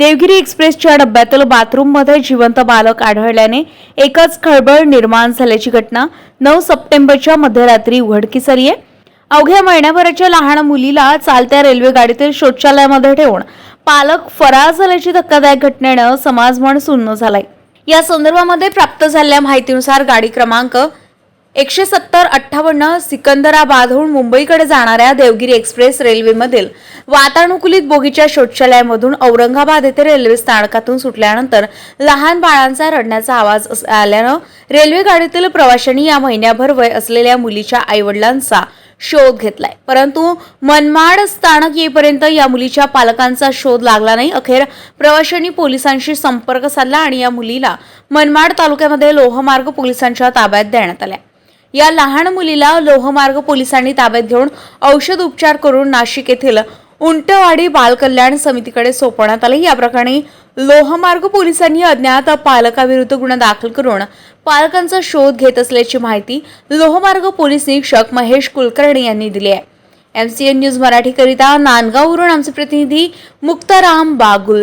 देवगिरी एक्सप्रेसच्या डब्यातील बाथरूममध्ये जिवंत बालक आढळल्याने एकच खळबळ निर्माण झाल्याची घटना नऊ सप्टेंबरच्या मध्यरात्री उघडकीस आली आहे. अवघ्या महिन्याभराच्या लहान मुलीला चालत्या रेल्वे गाडीतील शौचालयामध्ये ठेवून पालक फरार झाल्याची धक्कादायक घटनेनं समाजमन सुन्न झालाय. या संदर्भामध्ये प्राप्त झालेल्या माहितीनुसार गाडी क्रमांक एकशे सत्तर अठ्ठावन्न सिकंदराबादहून मुंबईकडे जाणाऱ्या देवगिरी एक्सप्रेस रेल्वेमधील वातानुकूलित बोगीच्या शौचालयामधून औरंगाबाद येथे रेल्वे स्थानकातून सुटल्यानंतर लहान बाळांचा रडण्याचा आवाज आल्यानं रेल्वे गाडीतील प्रवाशांनी या महिन्याभर वय असलेल्या मुलीच्या आईवडिलांचा शोध घेतलाय. परंतु मनमाड स्थानक येईपर्यंत या मुलीच्या पालकांचा शोध लागला नाही. अखेर प्रवाशांनी पोलिसांशी संपर्क साधला आणि या मुलीला मनमाड तालुक्यामध्ये लोहमार्ग पोलिसांच्या ताब्यात देण्यात आल्या. या लहान मुलीला लोहमार्ग पोलिसांनी ताब्यात घेऊन औषध उपचार करून नाशिक येथील उंटवाडी बालकल्याण समितीकडे सोपवण्यात आले. या प्रकरणी लोहमार्ग पोलिसांनी अज्ञात पालकाविरुद्ध गुन्हा दाखल करून पालकांचा शोध घेत असल्याची माहिती लोहमार्ग पोलीस निरीक्षक महेश कुलकर्णी यांनी दिली आहे. एम सी एन न्यूज मराठीकरिता नांदगाववरून आमचे प्रतिनिधी मुक्ताराम बागुल.